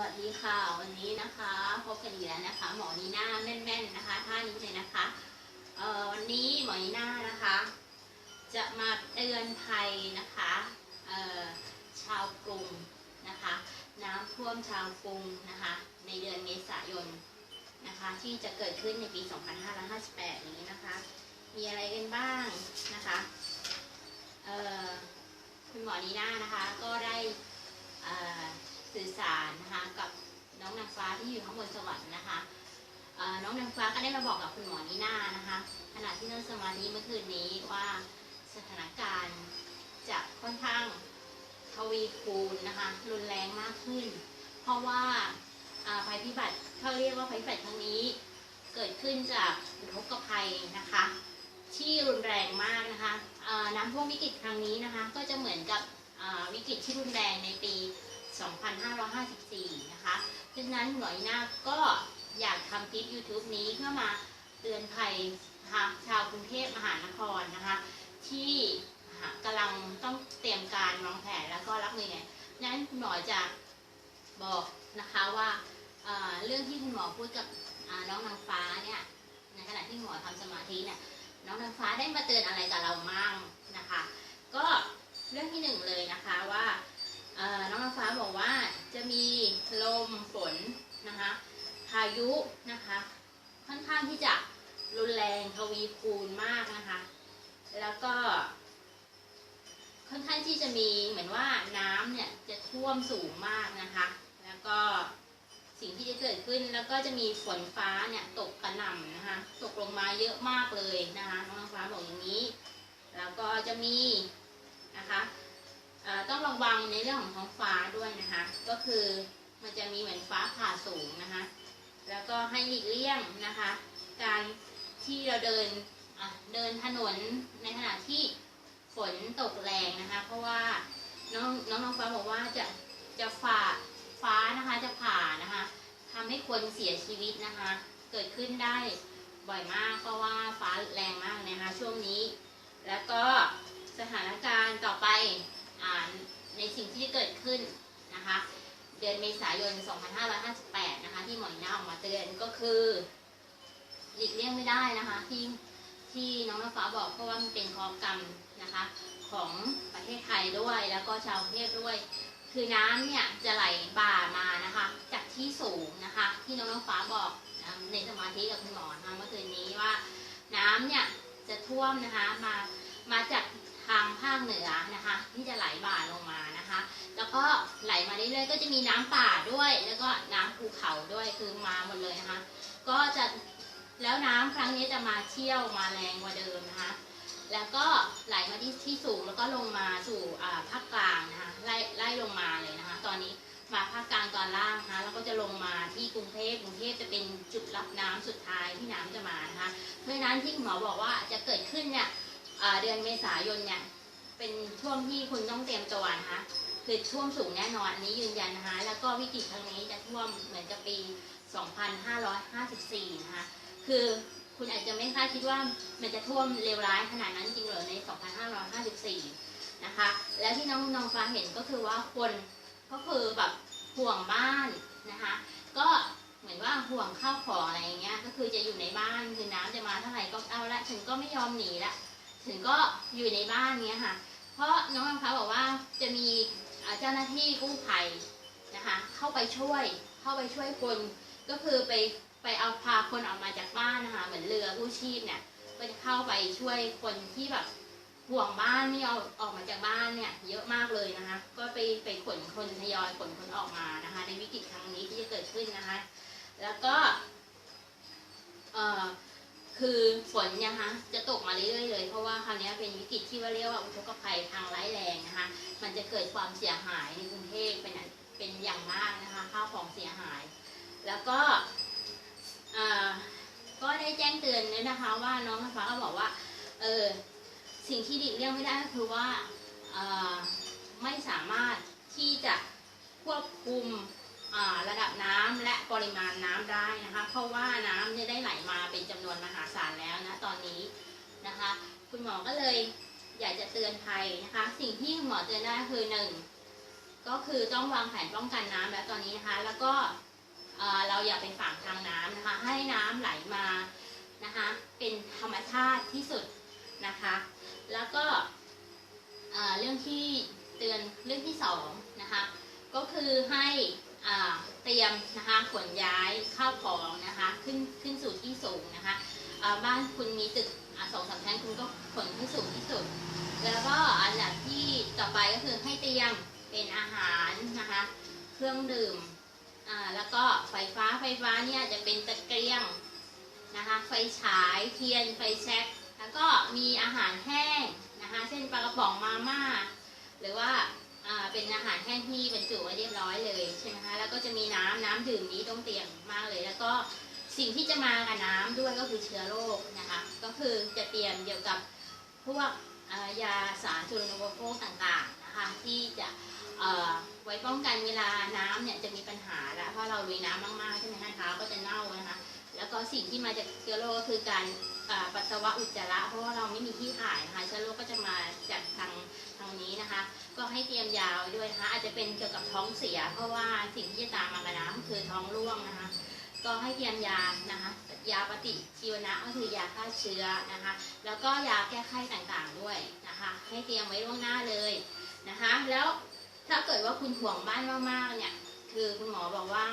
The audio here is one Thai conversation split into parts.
วัสดีค่ะวันนี้นะคะพบกันอีกแล้วนะคะ หมอนีน่าแม่นๆนะคะท่านี้เลยนะคะเอ่อวันนี้หมอนีน่านะคะ จะมาเตือนภัยนะคะเอ่อชาวกรุงนะคะ น้ำท่วมชาวกรุงนะคะ ในเดือนเมษายนนะคะ ที่จะเกิดขึ้นในปี 2558 นี้นะคะ มีอะไรกันบ้างนะคะเอ่อคุณหมอนีน่านะคะก็ได้เอ่อ สื่อสารนะคะกับน้องนางฟ้าที่อยู่ข้างบนสวรรค์นะคะน้องนางฟ้าก็ได้มาบอกกับคุณหมอนีน่านะคะขณะที่นั่งสมาธิเมื่อคืนนี้ว่าสถานการณ์จะค่อนข้างทวีคูณนะคะรุนแรงมากขึ้น เพราะว่าภัยพิบัติเขาเรียกว่าภัยพิบัติครั้งนี้ เกิดขึ้นจากอุทกภัยนะคะ ที่รุนแรงมากนะคะน้ำท่วมวิกฤตครั้งนี้นะคะ ก็จะเหมือนกับวิกฤตที่รุนแรงในปี 2554 นะคะดังนั้นหน่อยหน้าก็อยากทำคลิป YouTube นี้เพื่อมาเตือนภัยนะะชาวกรุงเทพมหานครนะคะ ที่กำลังต้องเตรียมการวางแผนแล้วก็รับมือไงนั้นคุณหมอจะบอกนะคะว่าเรื่องที่คุณหมอพูดกับน้องนางฟ้าเนี่ยในขณะที่หมอทำสมาธิเนี่ยน้องนางฟ้าได้มาเตือนอะไรกับเรามั่งนะคะ ก็เรื่องที่หนึ่งเลยนะคะว่า น้องน้ำฟ้าบอกว่าจะมีลมฝนนะคะพายุนะคะค่อนข้างที่จะรุนแรงทวีคูณมากนะคะ แล้วก็ ค่อนข้างที่จะมีเหมือนว่าน้ำเนี่ยจะท่วมสูงมากนะคะ แล้วก็สิ่งที่จะเกิดขึ้นแล้วก็จะมีฝนฟ้าเนี่ยตกกระหน่ำนะคะตกลงมาเยอะมากเลยนะคะน้องน้ำฟ้าบอกอย่างนี้ แล้วก็จะมีนะคะ ต้องระวังในเรื่องของท้องฟ้าด้วยนะคะ ก็คือมันจะมีเหมือนฟ้าผ่าสูงนะคะ แล้วก็ให้หลีกเลี่ยงนะคะ การที่เราเดินเดินถนนในขณะที่ฝนตกแรงนะคะ เพราะว่าน้องน้องน้องฟ้าบอกว่าจะจะฝ่าฟ้านะคะจะผ่านะคะทำให้คนเสียชีวิตนะคะ เกิดขึ้นได้บ่อยมากเพราะว่าฟ้าแรงมากนะคะ ช่วงนี้ แล้วก็สถานการณ์ต่อไป ในสิ่งที่เกิดขึ้นนะคะ เดือนเมษายน 2558 นะคะ ที่หมอยน้าออกมาเตือนก็คือหลีกเลี่ยงไม่ได้นะคะ ที่ที่น้องน้ำฟ้าบอกเพราะว่ามันเป็นข้อกรรมนะคะ ของประเทศไทยด้วยแล้วก็ชาวกรุงเทพด้วย คือน้ำเนี่ยจะไหลบ่ามานะคะ จากที่สูงนะคะ ที่น้องน้ำฟ้าบอกในสมาธิกับคุณหมอนะคะเมื่อคืนนี้ว่า น้ำเนี่ยจะท่วมนะคะมามาจาก ทางภาคเหนือนะคะ ที่จะไหลบ่าลงมานะคะ แล้วก็ไหลมาเรื่อยๆก็จะมีน้ำป่าด้วย แล้วก็น้ำภูเขาด้วยคือมาหมดเลยนะคะ ก็จะแล้วน้ำครั้งนี้จะมาเชี่ยวมาแรงกว่าเดิมนะคะ แล้วก็ไหลมาที่ที่สูงแล้วก็ลงมาสู่อ่าภาคกลางนะคะไล่ไล่ลงมาเลยนะคะ ตอนนี้มาภาคกลางตอนล่างนะคะแล้วก็จะลงมาที่กรุงเทพกรุงเทพจะเป็นจุดรับน้ำสุดท้ายที่น้ำจะมานะคะ เพราะฉะนั้นที่หมอบอกว่าจะเกิดขึ้นเนี่ย เดือนเมษายนเนี่ยเป็นช่วงที่คุณต้องเตรียมตัวนะคะคือท่วมสูงแน่นอนอันนี้ยืนยันนะคะแล้วก็วิกฤตครั้งนี้จะท่วมเหมือนกับปี 2554 นะคะคือคุณอาจจะไม่คาดคิดว่ามันจะท่วมเลวร้ายขนาดนั้นจริงเหรอใน 2554 นะคะ แล้วที่น้องน้องฟ้าเห็นก็คือว่าคนก็คือแบบห่วงบ้านนะคะ ก็เหมือนว่าห่วงข้าวของอะไรอย่างเงี้ยก็คือจะอยู่ในบ้านคือน้ำจะมาเท่าไหร่ก็เอาละฉันก็ไม่ยอมหนีละ ถึงก็อยู่ในบ้านเนี้ยค่ะ เพราะน้องน้ำฟ้าบอกว่าจะมีเจ้าหน้าที่กู้ภัยนะคะ เข้าไปช่วย เข้าไปช่วยคนก็คือไปไปเอาพาคนออกมาจากบ้านนะคะ เหมือนเรือกู้ชีพเนี่ย ก็จะเข้าไปช่วยคนที่แบบห่วงบ้านไม่เอาออกมาจากบ้านเนี่ย เยอะมากเลยนะคะ ก็ไปไปขนคนทยอยขนคนออกมานะคะ ในวิกฤตครั้งนี้ที่จะเกิดขึ้นนะคะ แล้วก็ เอ่อ คือฝนเนี่ยนะคะจะตกมาเรื่อยๆเลย เพราะว่าคราวนี้เป็นวิกฤตที่ว่าเรียกว่าอุทกภัยทางร้ายแรงนะคะ มันจะเกิดความเสียหายในกรุงเทพเป็นเป็นอย่างมากนะคะข้าวของเสียหาย แล้วก็ก็ได้แจ้งเตือนเลยนะคะ ว่าน้องฟ้าก็บอกว่าเออสิ่งที่หลีกเลี่ยงไม่ได้ก็คือว่าไม่สามารถที่จะควบคุม ระดับน้ำและปริมาณน้ำได้นะคะ เพราะว่าน้ำเนี่ยได้ไหลมาเป็นจำนวนมหาศาลแล้วนะตอนนี้นะคะ คุณหมอก็เลยอยากจะเตือนภัยนะคะ สิ่งที่คุณหมอเตือนได้คือหนึ่งก็คือต้องวางแผนป้องกันน้ำแล้วตอนนี้นะคะ แล้วก็เราอย่าไปฝังทางน้ำนะคะ ให้น้ำไหลมานะคะ เป็นธรรมชาติที่สุดนะคะ แล้วก็เรื่องที่เตือนเรื่องที่สองนะคะ ก็คือให้ เตรียมนะคะขนย้ายข้าวของนะคะขึ้นขึ้นสู่ที่สูงนะคะบ้านคุณมีตึกสองสามชั้นคุณก็ขนให้สูงที่สุด แล้วก็อันดับที่ต่อไปก็คือให้เตรียมเป็นอาหารนะคะเครื่องดื่มแล้วก็ไฟฟ้าไฟฟ้าเนี่ยจะเป็นตะเกียงนะคะไฟฉายเทียนไฟแช็กแล้วก็มีอาหารแห้งนะคะเช่นปลากระป๋องมาม่าหรือว่า เป็นอาหารแห้งที่บรรจุไว้เรียบร้อยเลยใช่ไหมคะแล้วก็จะมีน้ำน้ำดื่มนี้ต้องเตรียมมากเลย แล้วก็สิ่งที่จะมากับน้ำด้วยก็คือเชื้อโรคนะคะก็คือจะเตรียมเกี่ยวกับพวกยาสารจุลโภคต่างๆนะคะที่จะไว้ป้องกันเวลาน้ำเนี่ยจะมีปัญหาแล้วเพราะเราลุยน้ำมากๆใช่ไหมคะเท้าก็จะเน่านะคะแล้วก็สิ่งที่มาจากเชื้อโรคก็คือการปัสสาวะอุจจาระเพราะว่าเราไม่มีที่ถ่ายนะคะเชื้อโรคก็จะมาจากทางทางนี้นะคะ ก็ให้เตรียมยาวด้วยนะคะอาจจะเป็นเกี่ยวกับท้องเสีย เพราะว่าสิ่งที่จะตามมากับน้ำคือท้องร่วงนะคะ ก็ให้เตรียมยานะคะยาปฏิชีวนะก็คือยาฆ่าเชื้อนะคะ แล้วก็ยาแก้ไข้ต่างๆด้วยนะคะ ให้เตรียมไว้ล่วงหน้าเลยนะคะ แล้วถ้าเกิดว่าคุณห่วงบ้านมากๆเนี่ย คือคุณหมอบอกว่า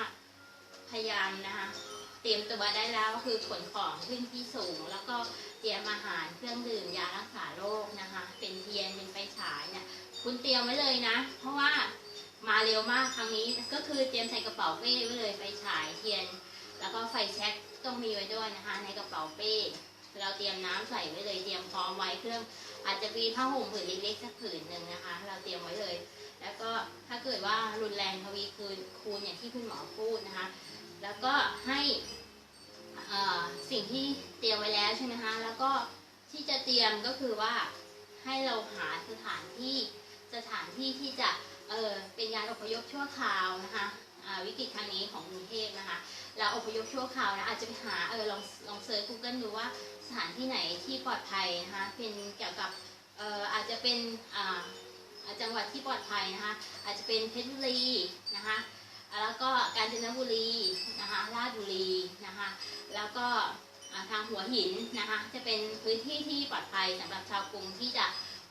พยายามนะคะเตรียมตัวได้แล้วก็คือขนของขึ้นที่สูง แล้วก็เตรียมอาหารเครื่องดื่มยารักษาโรคนะคะเป็น คุณเตรียมไว้เลยนะ เพราะว่ามาเร็วมากครั้งนี้ก็คือเตรียมใส่กระเป๋าเป้ไว้เลยไฟฉายเทียน แล้วก็ไฟแช็กต้องมีไว้ด้วยนะคะ ในกระเป๋าเป้ เราเตรียมน้ำใส่ไว้เลยเตรียมพร้อมไว้เครื่อง อาจจะมีผ้าห่มผืนเล็กๆสักผืนหนึ่งนะคะ เราเตรียมไว้เลย แล้วก็ถ้าเกิดว่ารุนแรงทวีคูณคูณอย่างที่คุณหมอพูดนะคะ แล้วก็ให้อ่อสิ่งที่เตรียมไว้แล้วใช่ไหมคะแล้วก็ที่จะเตรียมก็คือว่าให้เราหาสถานที่ สถานที่ที่จะเออเป็นการอพยพชั่วคราวนะคะอ่าวิกฤตครั้งนี้ของกรุงเทพนะคะเราอพยพชั่วคราวนะอาจจะไปหาเออลองลองเซิร์ช Google ดูว่าสถานที่ไหนที่ปลอดภัยนะคะเป็นเกี่ยวกับเอออาจจะเป็นอ่าจังหวัดที่ปลอดภัยนะคะอาจจะเป็นเพชรบุรีนะคะแล้วก็กาญจนบุรีนะคะราชบุรีนะคะแล้วก็ทางหัวหินนะคะจะเป็นพื้นที่ที่ปลอดภัยสำหรับชาวกรุงที่จะ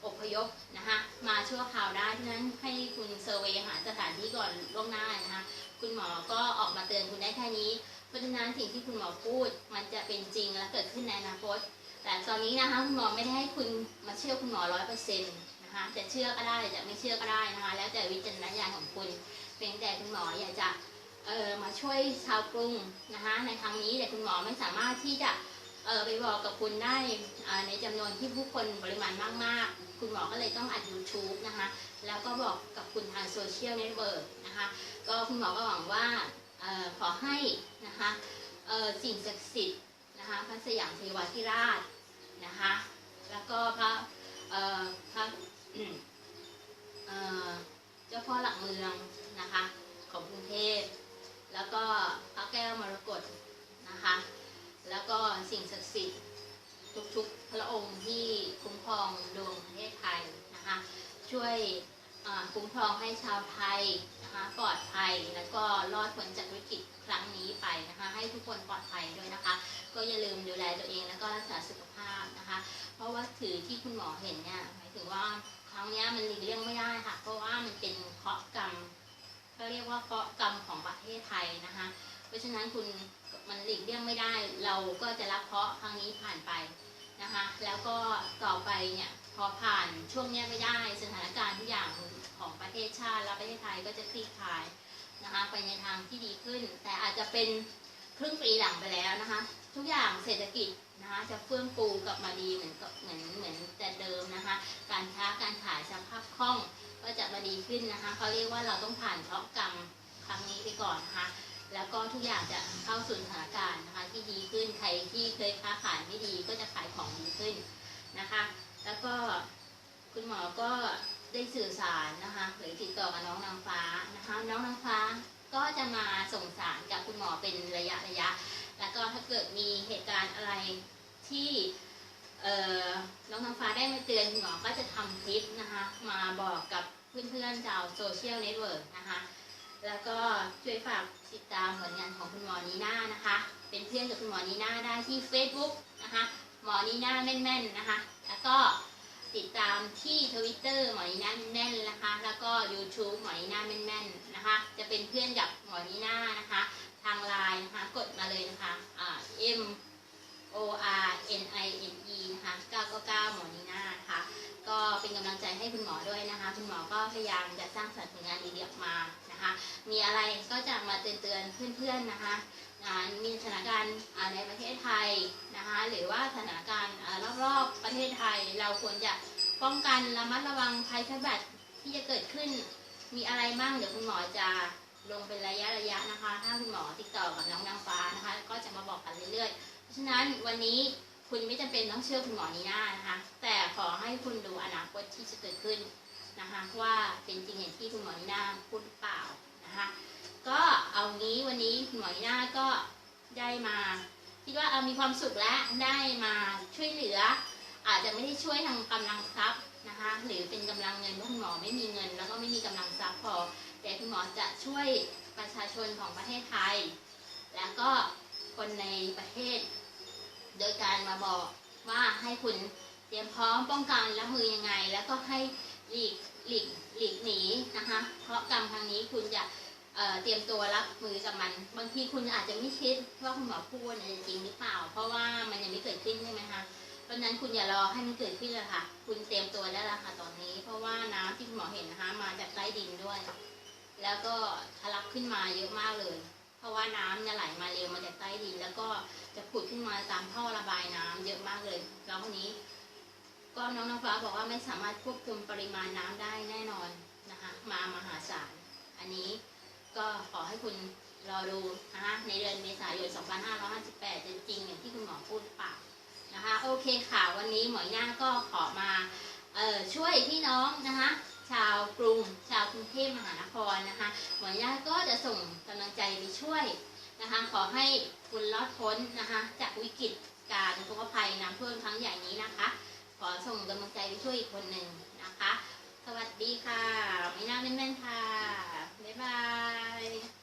อพยพนะคะมาชั่วคราวได้ฉะนั้นให้คุณเซอร์เวย์หาสถานที่ก่อนล่วงหน้านะคะคุณหมอก็ออกมาเตือนคุณได้แค่นี้เพราะฉะนั้นสิ่งที่คุณหมอพูดมันจะเป็นจริงและเกิดขึ้นในอนาคต แต่ตอนนี้นะคะคุณหมอไม่ได้ให้คุณมาเชื่อคุณหมอร้อยเปอร์เซ็นต์นะคะจะเชื่อก็ได้จะไม่เชื่อก็ได้นะคะแล้วแต่วิจารณญาณของคุณเพียงแต่คุณหมออยากจะเออมาช่วยชาวกรุงนะคะในครั้งนี้แต่คุณหมอไม่สามารถที่จะ เออไปบอกกับคุณได้ในจำนวนที่ผู้คนปริมาณมากๆ คุณหมอก็เลยต้องอัด YouTube นะคะ แล้วก็บอกกับคุณทางโซเชียลเน็ตเวิร์กนะคะ ก็คุณหมอก็หวังว่าออขอให้นะคะสิ่งศักดิ์สิทธิ์นะคะพระสยามเทวาธิราชนะคะ แล้วก็พระพระเจ้าพ่อหลักเมืองนะคะของกรุงเทพแล้วก็พระแก้วมรกตนะคะ แล้วก็สิ่งศักดิ์สิทธิ์ทุกๆ พระองค์ที่คุ้มครองดวงประเทศไทยนะคะช่วยคุ้มครองให้ชาวไทยนะคะปลอดภัยแล้วก็รอดพ้นจากวิกฤตครั้งนี้ไปนะคะให้ทุกคนปลอดภัยด้วยนะคะ ก็อย่าลืมดูแลตัวเองแล้วก็รักษาสุขภาพนะคะ เพราะว่าถือที่คุณหมอเห็นเนี่ยหมายถึงว่าครั้งนี้มันหลีกเลี่ยงไม่ได้ค่ะ เพราะว่ามันเป็นเคราะห์กรรมก็เรียกว่าเคราะห์กรรมของประเทศไทยนะคะ เพราะฉะนั้นคุณมันหลีกเลี่ยงไม่ได้ เราก็จะรับเคราะห์ครั้งนี้ผ่านไปนะคะ แล้วก็ต่อไปเนี่ยพอผ่านช่วงนี้ไม่ได้สถานการณ์ทุกอย่างของประเทศชาติและประเทศไทยก็จะคลี่คลายนะคะไปในทางที่ดีขึ้น แต่อาจจะเป็นครึ่งปีหลังไปแล้วนะคะ ทุกอย่างเศรษฐกิจนะคะจะเฟื่องฟูกลับมาดีเหมือนเหมือนเหมือนแต่เดิมนะคะ การค้าการขายสภาพคล่องก็จะมาดีขึ้นนะคะเขาเรียกว่าเราต้องผ่านเคราะห์กรรมครั้งนี้ไปก่อนนะคะ แล้วก็ทุกอย่างจะเข้าสู่สถานการณ์นะคะที่ดีขึ้นใครที่เคยค้าขายไม่ดีก็จะขายของดีขึ้นนะคะ แล้วก็คุณหมอก็ได้สื่อสารนะคะหรือติดต่อกับน้องนางฟ้านะคะน้องนางฟ้าก็จะมาส่งสารกับคุณหมอเป็นระยะระยะ แล้วก็ถ้าเกิดมีเหตุการณ์อะไรที่น้องนางฟ้าได้มาเตือนคุณหมอก็จะทำคลิปนะคะมาบอกกับเพื่อนๆชาวโซเชียลเน็ตเวิร์กนะคะ แล้วก็ช่วยฝาก ติดตามผลงานของคุณหมอนีน่านะคะ เป็นเพื่อนกับคุณหมอนีน่าได้ที่ Facebook นะคะหมอนีน่าแม่นๆนะคะ แล้วก็ติดตามที่ Twitter หมอนีน่าแม่นๆนะคะ แล้วก็ YouTube หมอนีน่าแม่นๆนะคะ จะเป็นเพื่อนกับหมอนีน่านะคะ ทางไลน์นะคะกดมาเลยนะคะอ่า M O R N I N E นะคะ999หมอนีน่านะคะ ก็เป็นกำลังใจให้คุณหมอด้วยนะคะ คุณหมอก็พยายามจะสร้างสรรค์ผลงานดีๆออกมา นะคะ มีอะไรก็จะมาเตือนเพื่อนๆนะคะมีสถานการณ์ในประเทศไทยนะคะหรือว่าสถานการณ์รอบๆประเทศไทย เราควรจะป้องกันระมัดระวังภัยพิบัติที่จะเกิดขึ้น มีอะไรบ้างเดี๋ยวคุณหมอจะลงเป็นระยะระยะๆนะคะ ถ้าคุณหมอติดต่อกับน้องนางฟ้านะคะ ก็จะมาบอกกันเรื่อยๆ เพราะฉะนั้นวันนี้คุณไม่จำเป็นต้องเชื่อคุณหมอนีน่านะคะ แต่ขอให้คุณดูอนาคตที่จะเกิดขึ้น นะคะว่าเป็นจริงอย่างที่คุณหมอนีนาพูดหรือเปล่านะคะก็เอางี้วันนี้คุณหมอนีนาก็ได้มาคิดว่าเอามีความสุขและได้มาช่วยเหลือ อาจจะไม่ได้ช่วยทางกำลังทรัพย์นะคะหรือเป็นกำลังเงินเพราะคุณหมอไม่มีเงิน แล้วก็ไม่มีกำลังทรัพย์พอ แต่คุณหมอจะช่วยประชาชนของประเทศไทย แล้วก็คนในประเทศ โดยการมาบอกว่าให้คุณเตรียมพร้อมป้องกันรับมือยังไง แล้วก็ให้ หลีกหลีกหลีกหนีนะคะ เพราะกรรมครั้งนี้คุณจะเเตรียมตัวรับมือกับมัน บางทีคุณอาจจะไม่คิดว่าคุณหมอพูดเนี่ยจริงหรือเปล่า เพราะว่ามันยังไม่เกิดขึ้นใช่ไหมคะเพราะนั้นคุณอย่ารอให้มันเกิดขึ้นเลยค่ะ คุณเตรียมตัวได้แล้วค่ะตอนนี้ เพราะว่าน้ำที่คุณหมอเห็นนะคะมาจากใต้ดินด้วย แล้วก็ทะลักขึ้นมาเยอะมากเลย เพราะว่าน้ำเนี่ยไหลมาเร็วมาจากใต้ดิน แล้วก็จะผุดขึ้นมาตามท่อระบายน้ำเยอะมากเลย แล้ววันนี้ ก็น้องน้ำฟ้าบอกว่าไม่สามารถควบคุมปริมาณน้ำได้แน่นอนนะคะมามหาศาลอันนี้ก็ขอให้คุณรอดูนะคะในเดือนเมษายน 2558 จะจริงอย่างที่คุณหมอพูดเปล่านะคะโอเคค่ะ วันนี้หมอย่าก็ขอมาเอ่อช่วยพี่น้องนะคะชาวกรุงชาวกรุงเทพมหานครนะคะหมอย่าก็จะส่งกำลังใจไปช่วยนะคะขอให้คุณรอดพ้นนะคะจากวิกฤตการอุทกภัยน้ำท่วมครั้งใหญ่นี้นะคะ ขอส่งกำลังใจไปช่วยอีกคนหนึ่งนะคะ สวัสดีค่ะไม่น่าแม่นๆค่ะ บ๊ายบาย